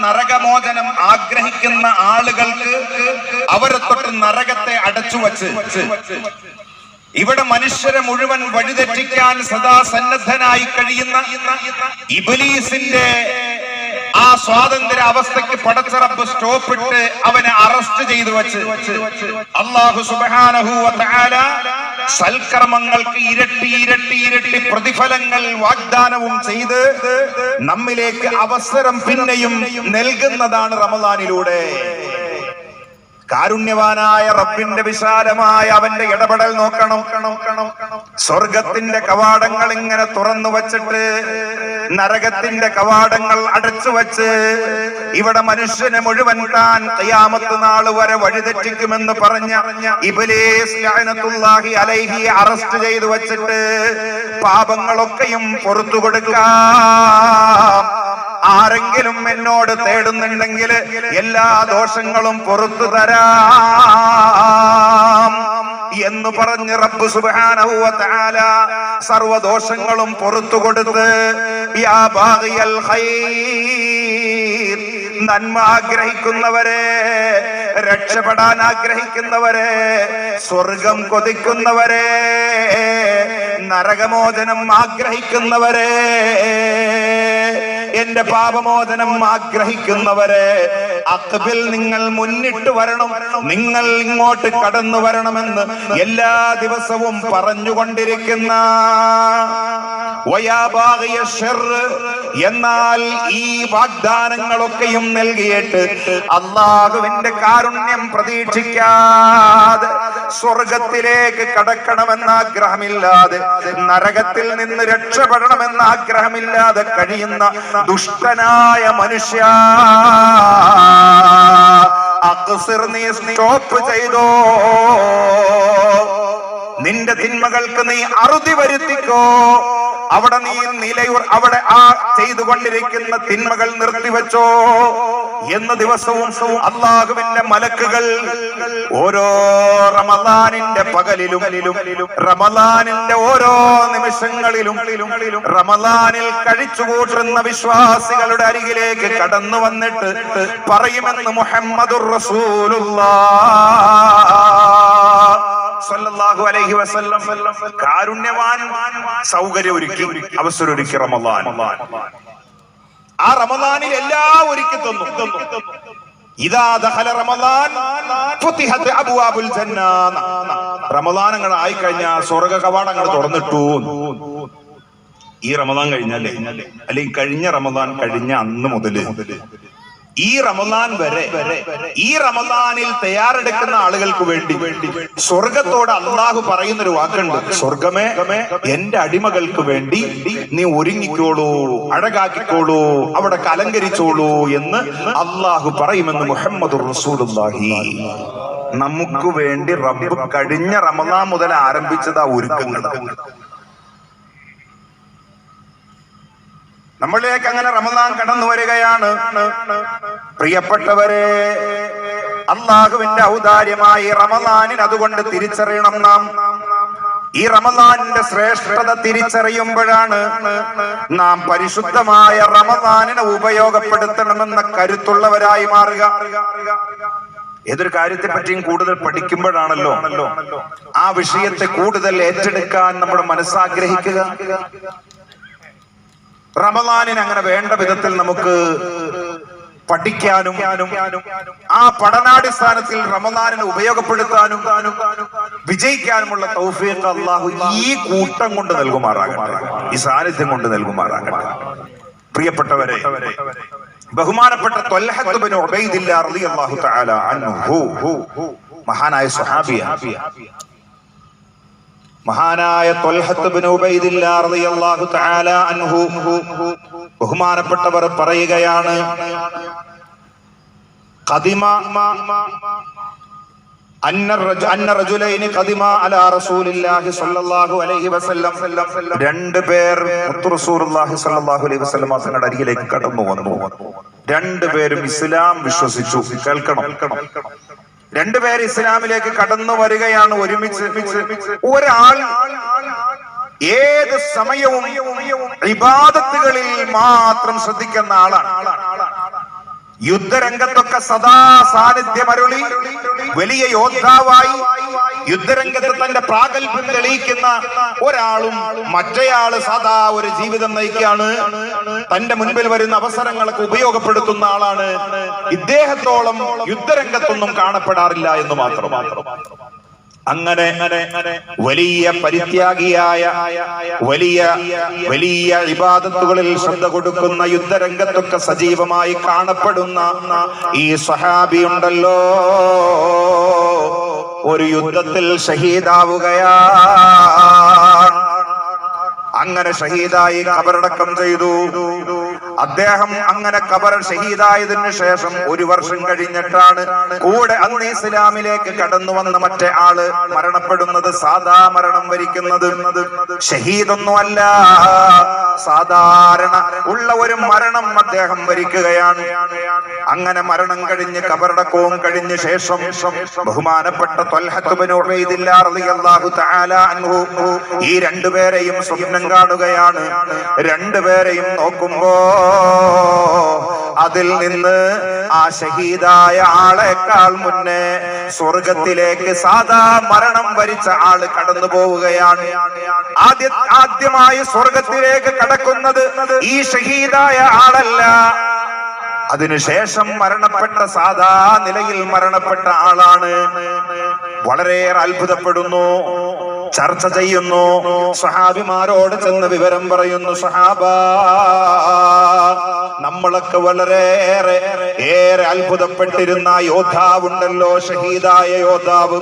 നരകമോചനം ആഗ്രഹിക്കുന്ന ആളുകൾക്ക് അവരെ തൊട്ട് നരകത്തെ അടച്ചു വച്ച്. ഇവിടെ മനുഷ്യരെ മുഴുവൻ വഴിതെറ്റിക്കാൻ സദാ സന്നദ്ധനായി കഴിയുന്ന ഇബലീസിന്റെ ആ സ്വാതന്ത്ര്യ അവസ്ഥയ്ക്ക് പടച്ചറപ്പ് സ്റ്റോപ്പിട്ട് അവനെ അറസ്റ്റ് ചെയ്തു വച്ച്. അള്ളാഹു സുബാനഹു സൽക്കർമ്മങ്ങൾക്ക് ഇരട്ടി ഇരട്ടി ഇരട്ടി പ്രതിഫലങ്ങൾ വാഗ്ദാനവും ചെയ്ത് നമ്മിലേക്ക് അവസരം പിന്നെയും നൽകുന്നതാണ് റമദാനിലൂടെ. കാരുണ്യവാനായ റബ്ബിന്റെ വിശാലമായ അവന്റെ ഇടപെടൽ നോക്കണം. സ്വർഗത്തിന്റെ കവാടങ്ങൾ ഇങ്ങനെ തുറന്നു വച്ചിട്ട് നരകത്തിന്റെ കവാടങ്ങൾ അടച്ചു വച്ച് ഇവിടെ മനുഷ്യനെ മുഴുവൻ താൻ കയ്യാമത്ത് നാൾ വരെ വഴിതെറ്റിക്കുമെന്ന് പറഞ്ഞ ഇബിലേസ് ലഅനത്തുല്ലാഹി അലൈഹി അറസ്റ്റ് ചെയ്തു വച്ചിട്ട് പാപങ്ങളൊക്കെയും പുറത്തു കൊടുക്കാം. ആരെങ്കിലും എന്നോട് തേടുന്നുണ്ടെങ്കിൽ എല്ലാ ദോഷങ്ങളും പുറത്തു തരാം. എന്ന് പറഞ്ഞ് റബ്ബ് സുബ്ഹാനഹു വ തആല സർവദോഷങ്ങളും പുറത്തു കൊടുത്ത് നന്മ ആഗ്രഹിക്കുന്നവരെ രക്ഷപ്പെടാൻ ആഗ്രഹിക്കുന്നവരെ സ്വർഗം കൊതിക്കുന്നവരെ നരകമോചനം ആഗ്രഹിക്കുന്നവരെ എന്റെ പാപമോചനം ആഗ്രഹിക്കുന്നവരെ അക്ബിൽ നിങ്ങൾ മുന്നിട്ട് വരണം. നിങ്ങൾ ഇങ്ങോട്ട് കടന്നു വരണമെന്ന് എല്ലാ ദിവസവും പറഞ്ഞുകൊണ്ടിരിക്കുന്ന എന്നാൽ ഈ വാഗ്ദാനങ്ങളൊക്കെയും നൽകിയിട്ട് അള്ളാഹുവിന്റെ കാരുണ്യം പ്രതീക്ഷിക്കാതെ സ്വർഗത്തിലേക്ക് കടക്കണമെന്ന ആഗ്രഹമില്ലാതെ നരകത്തിൽ നിന്ന് രക്ഷപ്പെടണമെന്ന ആഗ്രഹമില്ലാതെ കഴിയുന്ന ദുഷ്ടനായ മനുഷ്യ നീ സ്റ്റോപ്പ് ചെയ്തോ? നിന്റെ തിന്മകൾക്ക് നീ അറുതി വരുത്തിക്കോ? അവിടെ നീ നിലയൂർ അവിടെ ആ ചെയ്തുകൊണ്ടിരിക്കുന്ന തിന്മകൾ നിർത്തിവെച്ചോ എന്ന് ദിവസവും അള്ളാഹുവിന്റെ മലക്കുകൾ ഓരോ റമദാനിന്റെ പകലിലും റമദാനിന്റെ ഓരോ നിമിഷങ്ങളിലും റമദാനിൽ കഴിച്ചുകൂട്ടുന്ന വിശ്വാസികളുടെ അരികിലേക്ക് കടന്നു വന്നിട്ട് പറയുമെന്ന് മുഹമ്മദുർ റസൂലുള്ള. വസല്ലം കാരുണ്യവാൻ സൗകര്യം ഒരുക്കി അവസരം ഒരുക്കി റമദാൻ. ആ റമദാനിൽ എല്ലാം ഒരുക്കി തന്നു. റമദാനങ്ങൾ ആയി കഴിഞ്ഞാൽ സ്വർഗ കവാടങ്ങൾ തുറന്നിട്ടു. ഈ റമദാൻ കഴിഞ്ഞല്ലേ? അല്ലെങ്കിൽ കഴിഞ്ഞ റമദാൻ കഴിഞ്ഞ അന്ന് മുതൽ. ഈ റമദാൻ വരെ ഈ റമദാനിൽ തയ്യാറെടുക്കുന്ന ആളുകൾക്ക് വേണ്ടി സ്വർഗത്തോട് അള്ളാഹു പറയുന്ന ഒരു വാക്കുണ്ട്. സ്വർഗമേ എന്റെ അടിമകൾക്ക് വേണ്ടി നീ ഒരുങ്ങിക്കോളൂ അഴകാക്കിക്കോളൂ അവിടെ കലങ്കരിച്ചോളൂ എന്ന് അള്ളാഹു പറയുമെന്ന് മുഹമ്മദ് റസൂലുല്ലാഹി നമുക്ക് വേണ്ടി റബ്ബ് കഴിഞ്ഞ റമദാൻ മുതൽ ആരംഭിച്ചതാ ഒരുക്കങ്ങൾ. നമ്മളിലേക്ക് അങ്ങനെ റമദാൻ കടന്നു വരികയാണ്. പ്രിയപ്പെട്ടവരെ അള്ളാഹുവിന്റെ ഔദാര്യമായി റമദാനിന് അതുകൊണ്ട് തിരിച്ചറിയണം നാം. ഈ റമദാനിന്റെ ശ്രേഷ്ഠത തിരിച്ചറിയുമ്പോഴാണ് നാം പരിശുദ്ധമായ റമദാനിനെ ഉപയോഗപ്പെടുത്തണമെന്ന കരുത്തുള്ളവരായി മാറുക. ഏതൊരു കാര്യത്തെ പറ്റിയും കൂടുതൽ പഠിക്കുമ്പോഴാണല്ലോ ആ വിഷയത്തെ കൂടുതൽ ഏറ്റെടുക്കാൻ നമ്മുടെ മനസ്സാഗ്രഹിക്കുക. റമദാനിന് അങ്ങനെ വേണ്ട വിധത്തിൽ നമുക്ക് പഠിക്കാനും ആ പഠനാടിസ്ഥാനത്തിൽ റമദാനിനെ ഉപയോഗപ്പെടുത്താനും വിജയിക്കാനുമുള്ള തൗഫീഖ് അള്ളാഹു ഈ കൂട്ടം കൊണ്ട് നൽകുമാറാകട്ടെ. ഈ സാന്നിധ്യം കൊണ്ട് നൽകുമാറാകട്ടെ. പ്രിയപ്പെട്ടവരെ ബഹുമാനപ്പെട്ട മഹാനായ സ്വഹാബിയ മഹാനായ അൻഹു. ബഹുമാനപ്പെട്ടവർ പറയുകയാണ് വസല്ലം. തങ്ങളുടെ അരികിലേക്ക് കടന്നു വന്നു രണ്ടുപേരും ഇസ്ലാം വിശ്വസിച്ചു. കേൾക്കണം. രണ്ടുപേർ ഇസ്ലാമിലേക്ക് കടന്നു വരികയാണ് ഒരുമിച്ച്. ഒരാൾ ഏത് സമയവും വിവാദത്തുകളിൽ മാത്രം ശ്രദ്ധിക്കുന്ന ആളാണ്. യുദ്ധരംഗത്തൊക്കെ സദാ സാന്നിധ്യമരുളി. വലിയ യോദ്ധാവായി യുദ്ധരംഗത്ത് തന്റെ പ്രാഗൽഭ്യം തെളിയിക്കുന്ന ഒരാളും മറ്റേയാൾ സദാ ഒരു ജീവിതം നയിക്കുകയാണ്. തന്റെ മുൻപിൽ വരുന്ന അവസരങ്ങളൊക്കെ ഉപയോഗപ്പെടുത്തുന്ന ആളാണ്. ഇദ്ദേഹത്തോളം യുദ്ധരംഗത്തൊന്നും കാണപ്പെടാറില്ല എന്ന് മാത്രം. അങ്ങനെ വലിയ പരിത്യാഗിയായ വലിയ വലിയ വിവാദത്തുകളിൽ ശ്രദ്ധ കൊടുക്കുന്ന യുദ്ധരംഗത്തൊക്കെ സജീവമായി കാണപ്പെടുന്ന ഈ സഹാബി ഉണ്ടല്ലോ ഒരു യുദ്ധത്തിൽ ഷഹീദാവുകയാ. അങ്ങനെ ഷഹീദായി കബറടക്കം ചെയ്തു. അദ്ദേഹം അങ്ങനെ കബർ ഷഹീദായതിനു ശേഷം ഒരു വർഷം കഴിഞ്ഞിട്ടാണ് കൂടെ അന്ന് ഇസ്ലാമിലേക്ക് കടന്നു വന്ന മറ്റേ ആൾ മരണപ്പെടുന്നത് സാധാ മരണം വരിക്കുന്നത്. ഷഹീദൊന്നുമല്ല സാധാരണ ഉള്ള ഒരു മരണം അദ്ദേഹം വരിക്കുകയാണ്. അങ്ങനെ മരണം കഴിഞ്ഞ് കബറടക്കവും കഴിഞ്ഞ ശേഷം ബഹുമാനപ്പെട്ട ഈ രണ്ടുപേരെയും സ്വപ്നം കാണുകയാണ്. രണ്ടുപേരെയും നോക്കുമ്പോ അതിൽ നിന്ന് ആ ഷഹീദായ ആളെക്കാൾ മുന്നേ സ്വർഗത്തിലേക്ക് സാധാ മരണം വരിച്ച ആൾ കടന്നു പോവുകയാണ്. ആദ്യ ആദ്യമായി സ്വർഗത്തിലേക്ക് കടക്കുന്നത് ഈ ഷഹീദായ ആളല്ല. അതിനുശേഷം മരണപ്പെട്ട സാധാ നിലയിൽ മരണപ്പെട്ട ആളാണ്. വളരെയേറെ അത്ഭുതപ്പെടുന്നു. ചർച്ച ചെയ്യുന്നു. സഹാബിമാരോട് ചെന്ന് വിവരം പറയുന്നു സഹാബ നമ്മളൊക്കെ വളരെയേറെ ഏറെ അത്ഭുതപ്പെട്ടിരുന്ന യോദ്ധാവുണ്ടല്ലോ ഷഹീദായ യോദ്ധാവ്.